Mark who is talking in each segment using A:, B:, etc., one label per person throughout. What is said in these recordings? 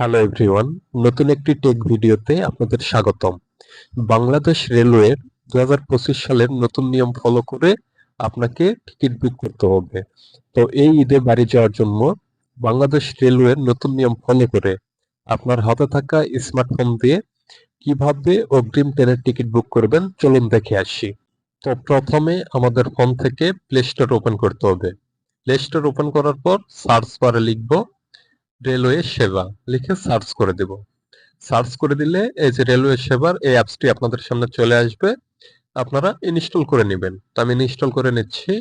A: Hello everyone নতুন একটি take ভিডিওতে আপনাদের স্বাগতম। বাংলাদেশ রেলওয়ের দুহাজার পঁচিশ সালের নতুন নিয়ম ফলো করে আপনাকে টিকিট বুক করতে হবে। তো এই ঈদে বাড়ি যাওয়ার জন্য বাংলাদেশ রেলওয়ের নতুন নিয়ম ফলো করে আপনার হাতে থাকা স্মার্টফোন দিয়ে কীভাবে অগ্রিম ট্রেনের টিকিট বুক করবেন চলুন দেখে আসি। তো প্রথমে আমাদের ফোন থেকে প্লে স্টোর ওপেন করতে হবে। প্লে স্টোর ওপেন করার পর সার্চ বারে লিখব রেলওয়ে সেবা লিখে সার্চ করে দেব। সার্চ করে দিলে এই যে রেলওয়ে সেবার এই অ্যাপসটি আপনাদের সামনে চলে আসবে। আপনারা ইনস্টল করে নেবেন। তো আমি ইনস্টল করে নিচ্ছি।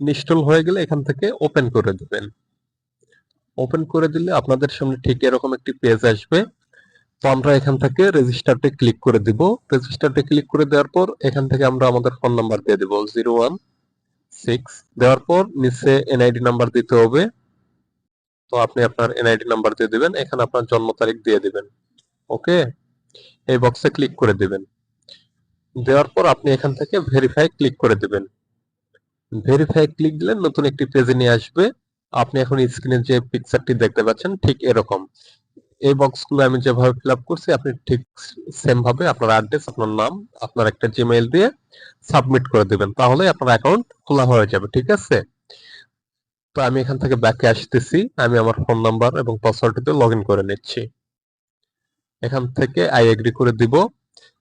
A: ইনস্টল হয়ে গেলে এখান থেকে ওপেন করে দেবেন। ওপেন করে দিলে আপনাদের সামনে ঠিক এরকম একটি পেজ আসবে। তো আমরা এখান থেকে রেজিস্টারটে ক্লিক করে দিব। রেজিস্টারটে ক্লিক করে দেওয়ার পর এখান থেকে আমরা আমাদের ফোন নাম্বার দিয়ে দেব, জিরো ওয়ান সিক্স দেওয়ার পর নিচে এনআইডি নাম্বার দিতে হবে। তো আপনি আপনার এনআইডি নাম্বার দিয়ে দিবেন, এখানে আপনার জন্ম তারিখ দিয়ে দিবেন। ওকে? এই বক্সে ক্লিক করে দিবেন। দেওয়ার পর আপনি এখান থেকে ভেরিফাই ক্লিক করে দিবেন। ভেরিফাই ক্লিক দিলে নতুন একটি পেজে নিয়ে আসবে। আপনি এখন স্ক্রিনে যে পিকচারটি দেখতে পাচ্ছেন, ঠিক এরকম। এই বক্সগুলো আমি যেভাবে ফিল আপ করছি, আপনি ঠিক সেম ভাবে আপনার অ্যাড্রেস আপনার নাম, আপনার একটা জিমেইল দিয়ে সাবমিট করে দিবেন। তাহলে আপনার অ্যাকাউন্ট খোলা হয়ে যাবে, ঠিক আছে? তো আমি এখান থেকে ব্যাকে আসতেছি, আমি আমার ফোন নাম্বার এবং পাসওয়ার্ড দিয়ে লগ করে নিচ্ছি। এখান থেকে আই এগ্রি করে দিব।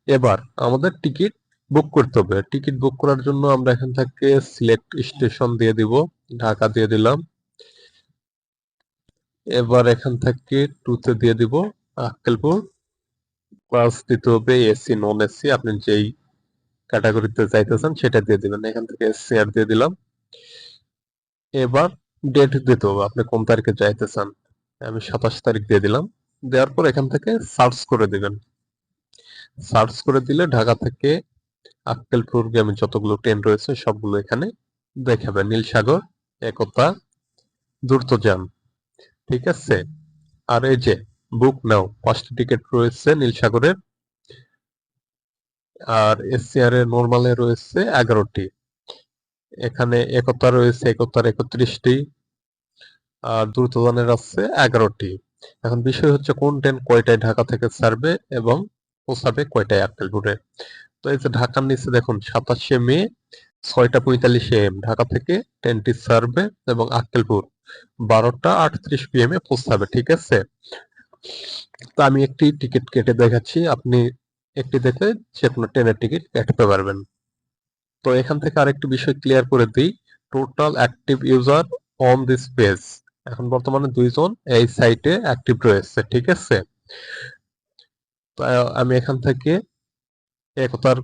A: এবার আমাদের টিকিট বুক করতে হবে। টিকিট বুক করার জন্য আমরা এখান থেকে সিলেক্ট স্টেশন দিয়ে দিব, ঢাকা দিয়ে দিলাম। এবার এখান থেকে টুতে দিয়ে দিব আক্কেলপুর ক্লাস দিতে হবে এসি নন এসি আপনি যেই ক্যাটাগরিতে চাইতেছেন সেটা দিয়ে দিবেন। এখান থেকে এসি আর দিয়ে দিলাম। এবার ডেট দিতে হবে। আপনি কোন তারিখে যাইতে চান আমি সাতাশ তারিখ দিয়ে দিলাম। দেওয়ার পর এখান থেকে সার্চ করে দিবেন। সার্চ করে দিলে ঢাকা থেকে আক্কেলপুর গ্রামে যতগুলো ট্রেন রয়েছে সবগুলো এখানে দেখাবে। নীলসাগর, একতা দ্রুতযান ঠিক আছে? আর এই যে বুক নাও পাঁচটি টিকিট রয়েছে নীলসাগরের। আর এসিআর এর নর্মালে রয়েছে এগারোটি। এখানে একতা রয়েছে, একতার একত্রিশটি। আর দ্রুতদানের আছে এগারোটি। এখন বিষয় হচ্ছে কোন ট্রেন কয়টায় ঢাকা থেকে ছাড়বে এবং পৌঁছাবে কয়টায় আক্কেলপুরে তো এই যে ঢাকার নিচে দেখুন, সাতাশে মে, ছয়টা পঁয়তাল্লিশে এম ঢাকা থেকে ট্রেনটি ছাড়বে এবং আক্কেলপুর বারোটা আটত্রিশ পিএম এ পৌঁছাবে, ঠিক আছে? তো আমি একটি টিকিট কেটে দেখাচ্ছি, আপনি একটি দেখে যে কোনো ট্রেনের টিকিট কাটতে পারবেন। তো এখান থেকে আরেকটি বিষয় ক্লিয়ার করে দিই total active user on this page এখন বর্তমানে দুইজন এই সাইটে অ্যাক্টিভ রয়েছে, ঠিক আছে? তো, আমি এখান থেকে একতার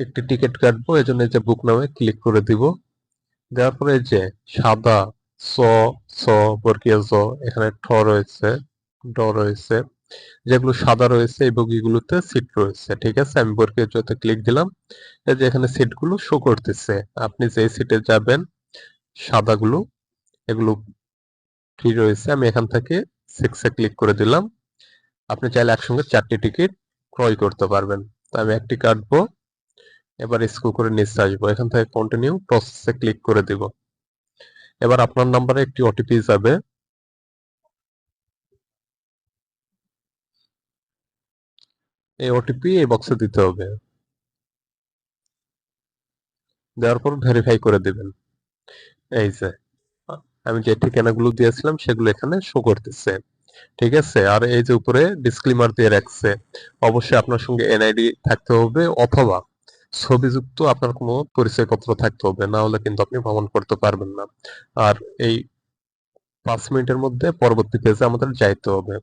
A: একটি টিকিট কাটবো এই জন্য যে বুক নামে ক্লিক করে দিব। দেওয়ার পরে যে সাদা স স বর্গীয় জ, এখানে ঠ রয়েছে, ড রয়েছে, যেগুলো সাদা রয়েছে এই বগিগুলোতে সিট রয়েছে, ঠিক আছে? আমি বর্গীয় জতে ক্লিক দিলাম, এই যে এখানে সিটগুলো শো করতেছে, আপনি যে সিটে যাবেন, সাদাগুলো, এগুলো ফ্রি রয়েছে? আমি এখান থেকে সিক্সে ক্লিক করে দিলাম, আপনি চাইলে একসঙ্গে চারটি টিকিট ক্রয় করতে পারবেন, তো আমি একটি কাটবো, এবার স্কুল করে নিচে আসব, এখান থেকে কন্টিনিউ প্রসেসে ক্লিক করে দিব। এবার আপনার নাম্বারে একটি ওটিপি যাবে। এই ওটিপি এই বক্সে দিতে হবে। দেওয়ার পর ভেরিফাই করে দিবেন। এই যে, আমি যে ঠিকানাগুলো দিয়েছিলাম সেগুলো এখানে শো করতেছে। ঠিক আছে? আর এই যে উপরে ডিসক্লিমার দিয়ে রাখছে, অবশ্যই আপনার সঙ্গে এনআইডি থাকতে হবে অথবা ছবিযুক্ত আপনার কোনো পরিচয়পত্র থাকতে হবে, না হলে কিন্তু আপনি ভ্রমণ করতে পারবেন না। আর এই পাঁচ মিনিটের মধ্যে পরবর্তী পেজে আমাদের যাইতে হবে।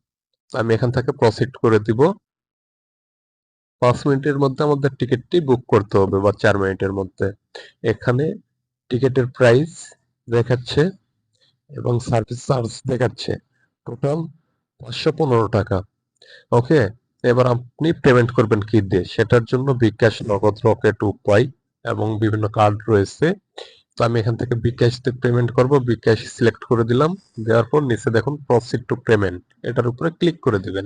A: আমি এখান থেকে প্রসিড করে দিব। পাঁচ মিনিটের মধ্যে আমাদের টিকিটটি বুক করতে হবে, বা চার মিনিটের মধ্যে। এখানে টিকিটের প্রাইস দেখাচ্ছে এবং সার্ভিস চার্জ দেখাচ্ছে। টোটাল পাঁচশো পনেরো টাকা। ওকে এবার আপনি পেমেন্ট করবেন কি দিয়ে? সেটার জন্য বিকাশ নগদ রকেট উপায় এবং বিভিন্ন কার্ড রয়েছে। তো আমি এখান থেকে বিকাশ পেমেন্ট করব। বিকাশ সিলেক্ট করে দিলাম। দেওয়ার পর নিচে দেখুন প্রসিড টু পেমেন্ট এটার উপরে ক্লিক করে দিবেন।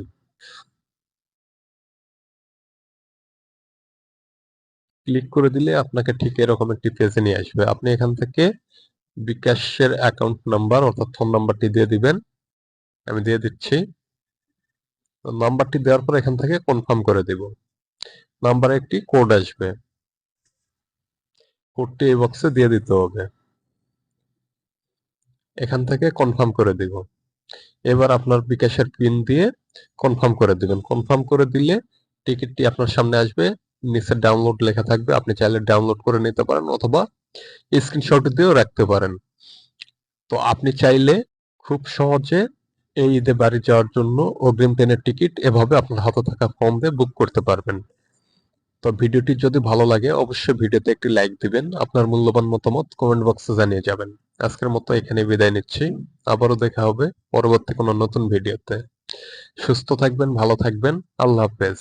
A: ক্লিক করে দিলে আপনাকে ঠিক এরকম একটি পেজে নিয়ে আসবে। আপনি এখান থেকে বিকাশের অ্যাকাউন্ট নাম্বার অর্থাৎ ফোন নাম্বারটি দিয়ে দিবেন। আমি দিয়ে দিচ্ছি। নাম্বারটি দেওয়ার পর এখান থেকে কনফার্ম করে দেব। নাম্বারে একটি কোড আসবে। কোডটি এই বক্সে দিয়ে দিতে হবে। এখান থেকে কনফার্ম করে দিব। এবার আপনার বিকাশের পিন দিয়ে কনফার্ম করে দিবেন। কনফার্ম করে দিলে টিকিটটি আপনার সামনে আসবে। নিচে ডাউনলোড লেখা থাকবে। আপনি চাইলে ডাউনলোড করে নিতে পারেন অথবা স্ক্রিনশট দিয়েও রাখতে পারেন। তো আপনি চাইলে খুব সহজে এই ঈদে বাড়ি যাওয়ার জন্য অগ্রিম ট্রেনের টিকিট এভাবে আপনার হাতে থাকা ফর্ম দিয়ে বুক করতে পারবেন। তো ভিডিওটি যদি ভালো লাগে, অবশ্যই ভিডিওতে একটি লাইক দিবেন, আপনার মূল্যবান মতামত কমেন্ট বক্সে জানিয়ে যাবেন। আজকের মতো এখানে বিদায় নিচ্ছি। আবারও দেখা হবে পরবর্তী কোনো নতুন ভিডিওতে। সুস্থ থাকবেন, ভালো থাকবেন। আল্লাহ হাফেজ।